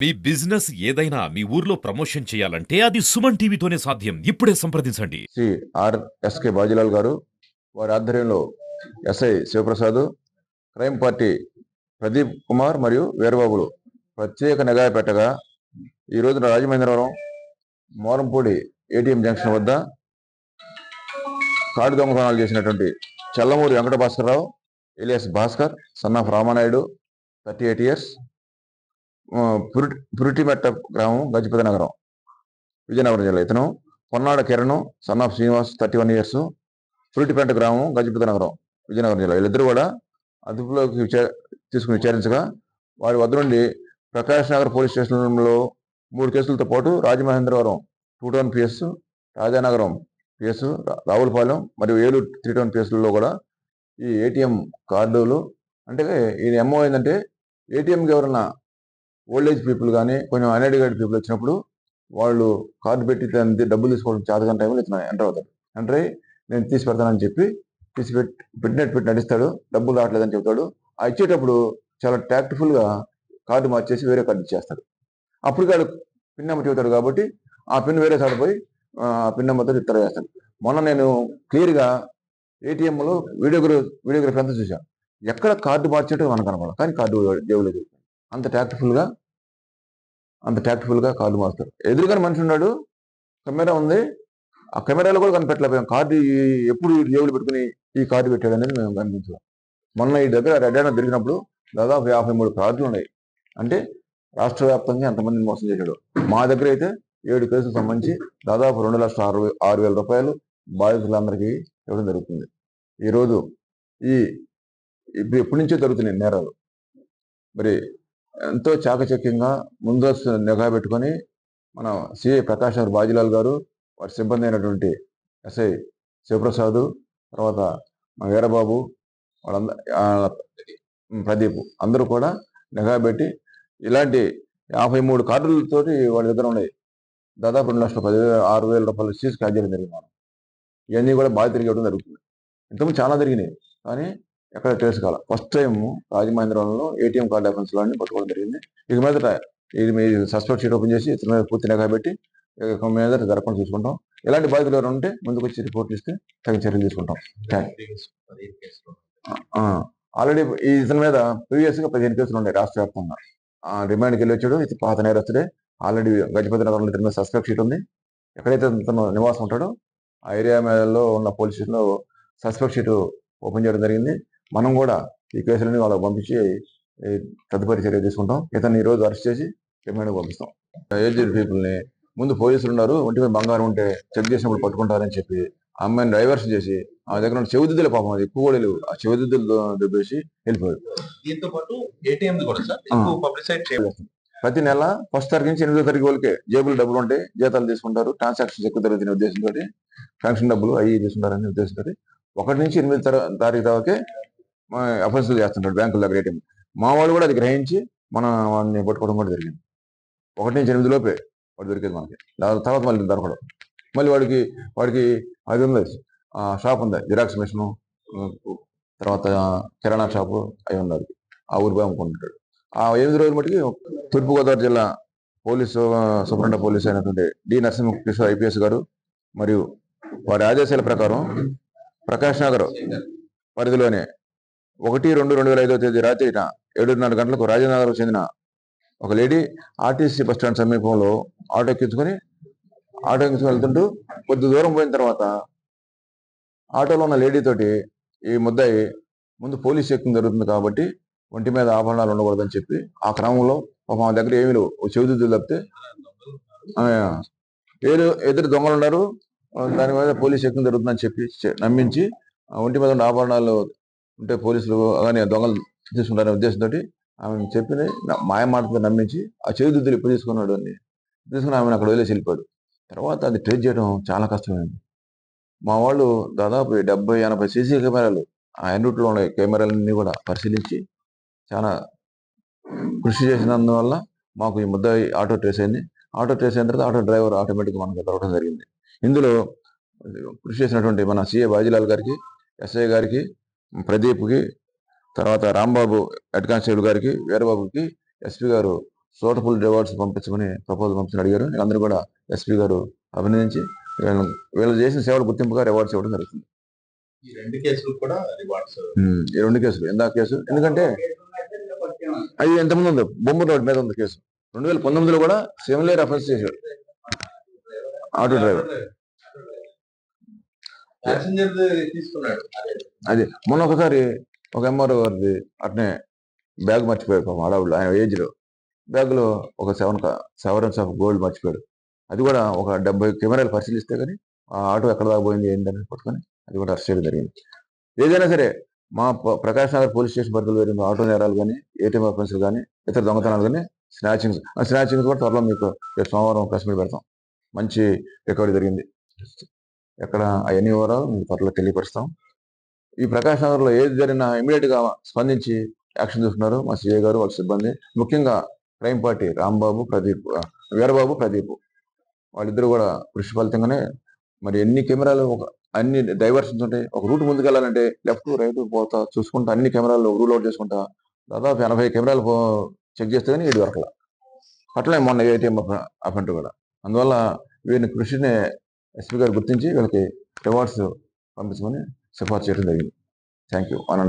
మీ business ఏదైనా మీ ఊర్లో promotion చేయాలంటే అది సుమన్ టీవీతోనే సాధ్యం. ఇప్పుడే సంప్రదించండి. శ్రీ ఆర్ ఎస్కే బాజీలాల్ గారు వారి ఆధ్వర్యంలో SI Sivaprasad crime party Pradeep Kumar మరియు వీరబాబులు ప్రత్యేక నిఘా పెట్టగా ఈ రోజున రాజమహేంద్రవరం మోరంపూడి ఏటీఎం జంక్షన్ వద్ద కాడు దొంగతనాలు చేసినటువంటి Challamuri Venkata Bhaskarrao alias Bhaskar son of Ramanaidu thirty eight years Puritimetta గ్రామం గజపతి నగరం. విజయనగరం జిల్లా ఇతను. Ponnada Kiran son of Srinivas thirty one years Puritipeta గ్రామం గజపతి నగరం విజయనగరం జిల్లా. వీళ్ళిద్దరూ కూడా అదుపులోకి విచార తీసుకుని విచారించగా వారి వద్ద నుండి ప్రకాష్ నగర్ పోలీస్ స్టేషన్లో మూడు కేసులతో పాటు Rajamahendravaram two town PS Rajanagaram PS Ravulapalem మరియు ఏలూరు త్రీ టౌన్ పిఎస్లలో కూడా ఈ ఏటీఎం కార్డులు. అంటే ఈయన ఎంఓ ఏంటంటే ఏటీఎంకి ఎవరన్నా ఓల్డ్ ఏజ్ పీపుల్ కానీ కొంచెం అన్ఎడ్యుకేటెడ్ పీపుల్ వచ్చినప్పుడు వాళ్ళు కార్డు పెట్టి డబ్బులు తీసుకోవడం చేతకాని టైంలో ఇతను ఎంటర్ అవుతాడు. ఎంటర్ అయ్యి నేను తీసి పెడతానని చెప్పి తీసి పెట్టి పెట్టినట్టు పెట్టి నడుస్తాడు డబ్బులు రావట్లేదని చెప్తాడు ఆ ఇచ్చేటప్పుడు చాలా tactful గా కార్డు మార్చేసి వేరే కార్డు ఇచ్చేస్తాడు. అప్పుడు కాడు పిన్ నెంబర్ చెబుతాడు కాబట్టి ఆ పిన్ వేరే సార్ పోయి ఆ పిన్ నెంబర్తో ఇతర చేస్తాడు మొన్న నేను క్లియర్గా ఏటీఎంలో వీడియోగ్రఫీ వీడియోగ్రఫీ అంతా చూశాను ఎక్కడ కార్డు మార్చేటో మనకు కనపడదు. కానీ కార్డు జేబులో అంత టాక్ట్ఫుల్గా అంత టాక్ట్ఫుల్గా కాళ్ళు మారుతారు ఎదురుగానే మనిషి ఉన్నాడు కెమెరా ఉంది ఆ కెమెరాలో కూడా కనిపెట్టలేకపోయాం. కార్డు ఎప్పుడు ఈ జేబులు పెట్టుకుని ఈ కార్డు పెట్టాడు అనేది మేము కనిపించాం మొన్న ఈ దగ్గర రెడ్డాన తిరిగినప్పుడు దాదాపు యాభై మూడు కార్డులు ఉన్నాయి. అంటే రాష్ట్ర వ్యాప్తంగా ఎంతమందిని మోసం చేశాడు? మా దగ్గర అయితే ఏడు కేసులకు సంబంధించి దాదాపు రెండు లక్షల ఆరు ఆరు వేల రూపాయలు బాధితులందరికీ ఇవ్వడం జరుగుతుంది. ఈరోజు ఈ ఇప్పుడు ఎప్పటి నుంచో జరుగుతున్నాయి నేరాలు. మరి ఎంతో చాకచక్యంగా ముందస్తు నిఘా పెట్టుకొని మన సిఐ ప్రకాష్ గారు బాజీలాల్ గారు వారి సిబ్బంది అయినటువంటి ఎస్ఐ శివప్రసాద్ తర్వాత మా వీరబాబు వాళ్ళంద ప్రదీప్ అందరూ కూడా నిఘా పెట్టి ఇలాంటి యాభై మూడు కార్డులతోటి వాళ్ళ దగ్గర ఉన్నాయి దాదాపు రెండు లక్షల పది ఆరు వేల రూపాయలు సీజ్ క్యాచ్ చేయడం జరిగింది. మనం ఇవన్నీ కూడా బాగా తిరిగి ఇవ్వడం జరుగుతుంది. ఇంతకుముందు చాలా జరిగినాయి. కానీ ఎక్కడ తెలుసుకోవాలి ఫస్ట్ టైం రాజమహేంద్రవరంలో ఏటీఎం కార్డు అఫెన్స్లో పట్టుకోవడం జరిగింది. ఇక మీదట ఇది మీ సస్పెక్ట్ షీట్ ఓపెన్ చేసి ఇతని మీద పూర్తి నిఘా పెట్టి ఇక మీద జరగకుండా చూసుకుంటాం. ఇలాంటి బాధితులు ఎవరు ఉంటే ముందుకు వచ్చి రిపోర్ట్లు ఇస్తే తగిన చర్యలు తీసుకుంటాం. ఆల్రెడీ ఈ ఇతని మీద ప్రీవియస్గా పదిహేను కేసులు ఉన్నాయి రాష్ట్ర వ్యాప్తంగా. ఆ, రిమాండ్కి వెళ్ళి వచ్చాడు. ఇది పాత నేరస్తుడే. ఆల్రెడీ గజపతి నగరంలో ఇతని మీద సస్పెక్ట్ షీట్ ఉంది. ఎక్కడైతే తను నివాసం ఉంటాడో ఆ ఏరియా మేడలో ఉన్న పోలీస్ స్టేషన్లో సస్పెక్ట్ షీట్ ఓపెన్ చేయడం జరిగింది. మనం కూడా ఈ కేసులని వాళ్ళకి పంపించి తదుపరి చర్య తీసుకుంటాం. ఇతన్ని ఈ రోజు అరెస్ట్ చేసి రిమాండ్ పంపిస్తాం. ఏజ్డ్ పీపుల్ని ముందు పోలీసులు ఉన్నారు ఒంటి మీద బంగారం ఉంటే చెక్ చేసినప్పుడు పట్టుకుంటారని చెప్పి ఆ అమ్మాయిని డైవర్స్ చేసి ఆ దగ్గర ఉన్న చెవిదిద్దుల పాపం అది ఎక్కువ కూడా ఆ చెవిదిద్దులు దుబ్బేసి వెళ్ళిపోయాడు దీంతో పాటు ఏటీఎం ప్రతి నెల ఫస్ట్ తారీఖు నుంచి ఎనిమిదో తారీఖు వాళ్ళకి జేబులు డబ్బులు ఉంటాయి జీతాలు తీసుకుంటారు ట్రాన్సాక్షన్స్ ఎక్కువ జరుగుతున్న ఉద్దేశంతో పెన్షన్ డబ్బులు అవి తీసుకుంటారనే ఉద్దేశంతో ఒకటి నుంచి ఎనిమిది తర- తారీఖు దాకే అఫెన్సులు చేస్తుంటాడు బ్యాంకుల దగ్గర ఏటీఎం. మా వాళ్ళు కూడా అది గ్రహించి మన వాడిని పట్టుకోవడం కూడా జరిగింది. ఒకటి నుంచి ఎనిమిది లోపే వాడు దొరికేది మనకి. తర్వాత మళ్ళీ దొరకడం. మళ్ళీ వాడికి వాడికి అది ఉంది. ఆ షాప్ ఉంది. జిరాక్స్ మిషన్ తర్వాత కిరాణా షాపు అవి ఉన్నారు ఆ ఊరి పోయి అమ్ముకుంటాడు ఆ ఎనిమిది రోజుల మటుకి తూర్పుగోదావరి జిల్లా పోలీసు ఆ, పోలీసు పోలీస్ అయినటువంటి డి. నరసింహ ఐపీఎస్ గారు మరియు వారి ఆదేశాల ప్రకారం ప్రకాష్ నగర్ పరిధిలోనే ఒకటి రెండు రెండు వేల ఐదో తేదీ రాత్రిన ఏడున్నర గంటలకు రాజనగర్ చెందిన ఒక లేడీ ఆర్టీసీ బస్ స్టాండ్ సమీపంలో ఆటో ఎక్కించుకొని ఆటో ఎక్కించుకొని వెళ్తుంటూ కొద్ది దూరం పోయిన తర్వాత ఆటోలో ఉన్న లేడీ తోటి ఈ ముద్దాయి ముందు పోలీస్ చెక్కింగ్ జరుగుతుంది కాబట్టి ఒంటి మీద ఆభరణాలు ఉండకూడదని చెప్పి ఆ క్రమంలో పాపం మా దగ్గర ఏమి లేవు. ఓ చెవిదిద్దులు తప్పితే ఆ, ఏడు ఎదురు దొంగలు ఉన్నారు. దాని మీద పోలీస్ చెక్కింగ్ జరుగుతుందని చెప్పి నమ్మించి ఒంటి మీద ఉన్న ఆభరణాలు ఉంటే పోలీసులు కానీ దొంగలు తీసుకుంటారనే ఉద్దేశంతో ఆమె చెప్పిన మాయ మాటతో నమ్మించి ఆ చెవిదిద్దులు ఇప్పుడు తీసుకున్నాడు అని తీసుకుని ఆమెను అక్కడ వదిలేసి వెళ్ళిపోయాడు. తర్వాత అది ట్రేస్ చేయడం చాలా కష్టమైంది. మా వాళ్ళు దాదాపు డెబ్బై ఎనభై సీసీ కెమెరాలు ఆ రూట్లో ఉన్న కెమెరాలన్నీ కూడా పరిశీలించి చాలా కృషి చేసినందువల్ల మాకు ఈ ముద్ద ఆటో ట్రేస్ అయింది. ఆటో ట్రేస్ అయిన తర్వాత ఆటో డ్రైవర్ ఆటోమేటిక్గా మనకు దొరకడం జరిగింది. ఇందులో కృషి చేసినటువంటి మన సిఏ బాజీలాల్ గారికి ఎస్ఐ గారికి ప్రదీప్కి తర్వాత రాంబాబు హెడ్ కానిస్టేబుల్ గారికి వీరబాబుకి ఎస్పీ గారు సూటఫుల్ రివార్డ్స్ పంపించమని ప్రపోజల్ పంపించని అడిగారు. వీళ్ళందరూ కూడా ఎస్పీ గారు అభినందించి వీళ్ళు చేసిన సేవలు గుర్తింపుగా రివార్డ్స్ ఇవ్వడం జరుగుతుంది. ఈ రెండు కేసులు కూడా రివార్డ్స్. ఈ రెండు కేసులు ఇందాక కేసు? ఎందుకంటే అది ఎంతమంది ఉంది? బొమ్మ రోడ్ మీద ఉంది కేసు. రెండు వేల పంతొమ్మిదిలో కూడా సిమిలర్ అఫెన్స్ చేశాడు ఆటో డ్రైవర్. అదే. మొన్న ఒకసారి ఒక ఎంఆర్ఓ గారిది అట్నే బ్యాగ్ మర్చిపోయాడు పాపం ఆడవాళ్ళు ఆయన ఏజ్లో బ్యాగ్లో ఒక సెవెన్ సెవెన్స్ ఆఫ్ గోల్డ్ మర్చిపోయాడు. అది కూడా ఒక డెబ్బై కెమెరాలు పరిశీలిస్తే కానీ ఆ ఆటో ఎక్కడ దాకా పోయింది ఏంటని పట్టుకొని అది కూడా అరెస్ట్ చేయడం జరిగింది. ఏదైనా సరే మా ప- ప్రకాష్ నగర్ పోలీస్ స్టేషన్ పరిధిలో జరిగిన ఆటో నేరాలు కానీ ఏటీఎం అఫెన్స్లు కానీ ఇతర దొంగతనాలు కానీ స్నాచింగ్స్ ఆ స్నాచింగ్స్ కూడా త్వరలో మీకు రేపు సోమవారం ప్రెస్ మీట్ పెడతాం. మంచి రికవరీ జరిగింది. ఎక్కడ అవన్నీ వివరాలు మీకు త్వరలో తెలియపరుస్తాం. ఈ ప్రకాశ్ నగర్లో ఏది జరిగినా ఇమీడియట్గా స్పందించి యాక్షన్ తీసుకున్నారు మా సీఏ గారు వాళ్ళ సిబ్బంది. ముఖ్యంగా క్రైమ్ పార్టీ రాంబాబు ప్రదీప్ వీరబాబు ప్రదీప్. వాళ్ళిద్దరు కూడా కృషి ఫలితంగానే మరి ఎన్ని కెమెరాలు ఒక అన్ని డైవర్షన్స్ ఉంటాయి ఒక రూట్ ముందుకెళ్ళాలంటే లెఫ్ట్ రైట్ పోతా చూసుకుంటా అన్ని కెమెరాలు రూల్ అవుట్ చేసుకుంటా దాదాపు ఎనభై కెమెరాలు చెక్ చేస్తే కానీ ఇది వరకల అట్లనే మొన్న ఏటీఎం అఫెంట్ కూడా. అందువల్ల వీరిని కృషిని ఎస్పీ గారు గుర్తించి వీళ్ళకి రివార్డ్స్ పంపించమని సిఫార్సు చేయడం జరిగింది. Thank you one